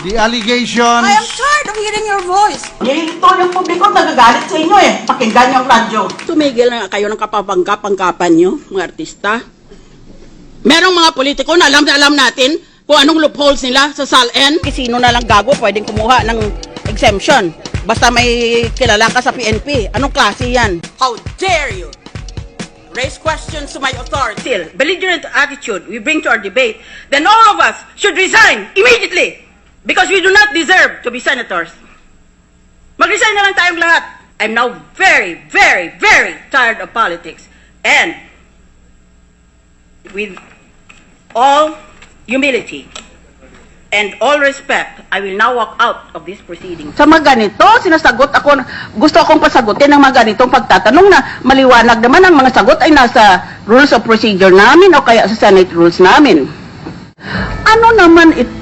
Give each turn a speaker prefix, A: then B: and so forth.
A: The allegations
B: I am tired of hearing your voice.
C: Ito yung publiko nagagalit sa inyo eh. Pakinggan yung radyo.
D: Tumigil na kayo ng kapapangkapangkapan nyo, mga artista. Merong mga politiko na alam na alam natin kung anong loopholes nila sa SALN. Sino na lang gago pwedeng kumuha ng exemption. Basta may kilala ka sa PNP. Anong klase yan? How dare you raise questions to my authority? Still, belligerent attitude we bring to our debate, then all of us should resign immediately because we do not deserve to be senators. Mag-resign na lang tayong lahat. I'm now very, very, very tired of politics. And with all humility and all respect, I will now walk out of this proceeding. Sa mga ganito, sinasagot ako, gusto akong pasagutin ng mga ganitong pagtatanong na maliwanag naman ang mga sagot ay nasa rules of procedure namin o kaya sa Senate rules namin. Ano naman ito?